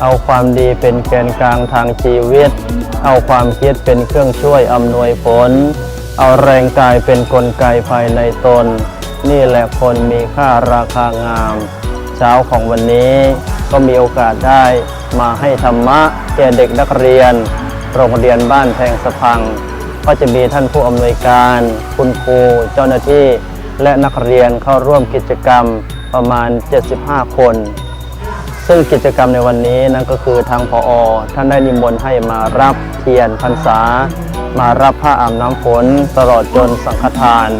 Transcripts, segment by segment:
เอาความดีเป็นแกนกลางทางชีวิต เอาความคิดเป็นเครื่องช่วยอำนวยผล เอาแรงกายเป็นกลไกภายในตน นี่แหละคนมีค่าราคางาม เช้าของวันนี้ก็มีโอกาสได้มาให้ธรรมะแก่เด็กนักเรียน โรงเรียนบ้านแพงสะพัง ก็จะมีท่านผู้อำนวยการ คุณครูเจ้าหน้าที่ และนักเรียนเข้าร่วมกิจกรรมประมาณ 75 คน ซึ่งกิจกรรมในวันนี้นั่นก็คือทางพออท่านได้นิมนต์ให้มารับเทียนพรรษา มารับผ้าอาบน้ำฝนตลอดจนสังฆทาน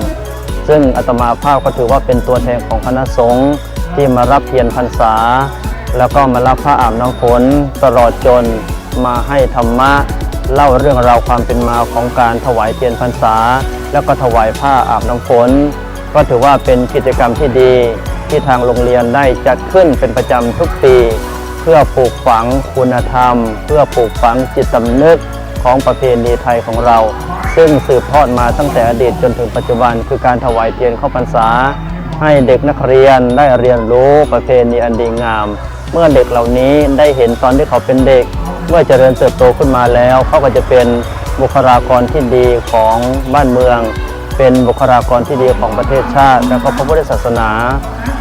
ซึ่งอาตมาภาพก็ถือว่าเป็นตัวแทนของคณะสงฆ์ที่มารับเทียนพรรษา แล้วก็มารับผ้าอาบน้ำฝนตลอดจนมาให้ธรรมะเล่าเรื่องราวความเป็นมาของการถวายเทียนพรรษา แล้วก็ถวายผ้าอาบน้ำฝน ก็ถือว่าเป็นกิจกรรมที่ดี ที่ทางโรงเรียนได้จัดขึ้นเป็นประจำทุกปี เพื่อปลูกฝังคุณธรรม เพื่อปลูกฝังจิตสำนึกของประเพณีไทยของเรา ซึ่งสืบทอดมาตั้งแต่อดีตจนถึงปัจจุบัน คือการถวายเทียนเข้าพรรษา ให้เด็กนักเรียนได้เรียนรู้ประเพณีอันดีงาม เมื่อเด็กเหล่านี้ได้เห็นตอนที่เขาเป็นเด็ก เมื่อเจริญเติบโตขึ้นมาแล้ว เขาก็จะเป็นบุคลากรที่ดีของบ้านเมือง เป็นบุคลากรที่ดีของประเทศชาติ และก็พระพุทธศาสนา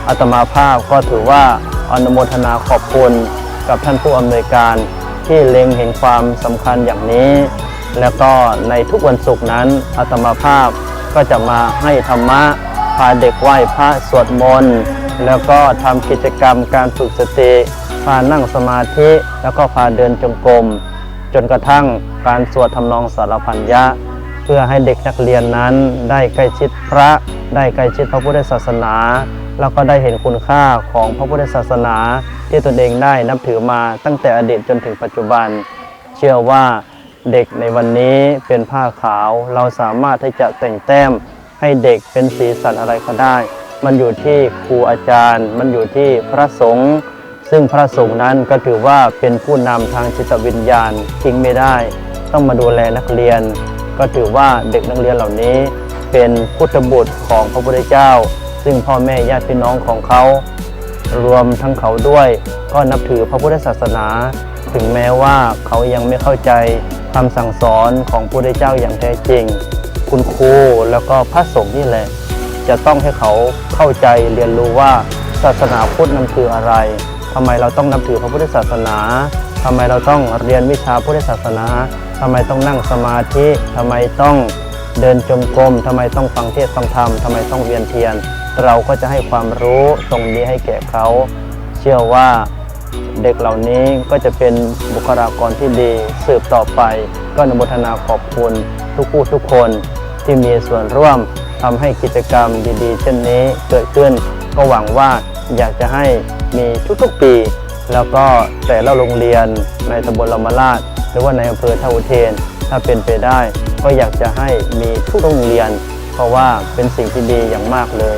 อาตมาภาพก็ถือว่าอนุโมทนาขอบคุณกับท่านผู้อำนวยการที่เล็งเห็นความสำคัญอย่างนี้ แล้วก็ในทุกวันศุกร์นั้นอาตมาภาพก็จะมาให้ธรรมะพาเด็กไหว้พระสวดมนต์แล้วก็ทำกิจกรรมการฝึกสติพานั่งสมาธิ แล้วก็พาเดินจงกรมจนกระทั่งการสวดทำนองสารพันยะ เพื่อให้เด็กนักเรียนนั้นได้ใกล้ชิดพระ ได้ใกล้ชิดพระพุทธศาสนา แล้วก็ได้เห็นคุณค่าของพระพุทธศาสนา ที่ตนเองได้นับถือมาตั้งแต่อดีตจนถึงปัจจุบัน เชื่อว่าเด็กในวันนี้เป็นผ้าขาว เราสามารถที่จะแต่งแต้มให้เด็กเป็นสีสันอะไรก็ได้ มันอยู่ที่ครูอาจารย์ มันอยู่ที่พระสงฆ์ซึ่งพระสงฆ์นั้นก็ถือว่าเป็นผู้นำทางจิตวิญญาณทิ้งไม่ได้ ต้องมาดูแลนักเรียน ก็ถือว่าเด็กนักเรียนเหล่านี้ เป็นพุทธบุตรของพระพุทธเจ้า ซึ่งพ่อแม่ญาติพี่น้องของเขา รวมทั้งเขาด้วยก็นับถือพระพุทธศาสนา ถึงแม้ว่าเขายังไม่เข้าใจคำสั่งสอนของพระพุทธเจ้าอย่างแท้จริง คุณครูแล้วก็พระสงฆ์นี่แหละ จะต้องให้เขาเข้าใจเรียนรู้ว่าศาสนาพุทธนั้นคืออะไรทำไมเราต้องนับถือพระพุทธศาสนา ทำไมเราต้องเรียนวิชาพุทธศาสนาทำไมต้องนั่งสมาธิทำไมต้องเดินจงกรมทำไมต้องฟังเทศน์ฟังธรรมทำไมต้องเวียนเทียน เราก็จะให้ความรู้ตรงนี้ให้แก่เขา เชื่อว่าเด็กเหล่านี้ก็จะเป็นบุคลากรที่ดีสืบต่อไป ก็อนุโมทนาขอบคุณทุกผู้ทุกคนที่มีส่วนร่วมทำให้กิจกรรมดีๆ เช่นนี้เกิดขึ้น ก็หวังว่าอยากจะให้มีทุกๆปี แล้วก็แต่ละโรงเรียนในตำบลลำมาลาช หรือว่าในอำเภอท่าอุเทน ถ้าเป็นไปได้ ก็อยากจะให้มีทุกโรงเรียน เพราะว่าเป็นสิ่งที่ดีอย่างมากเลย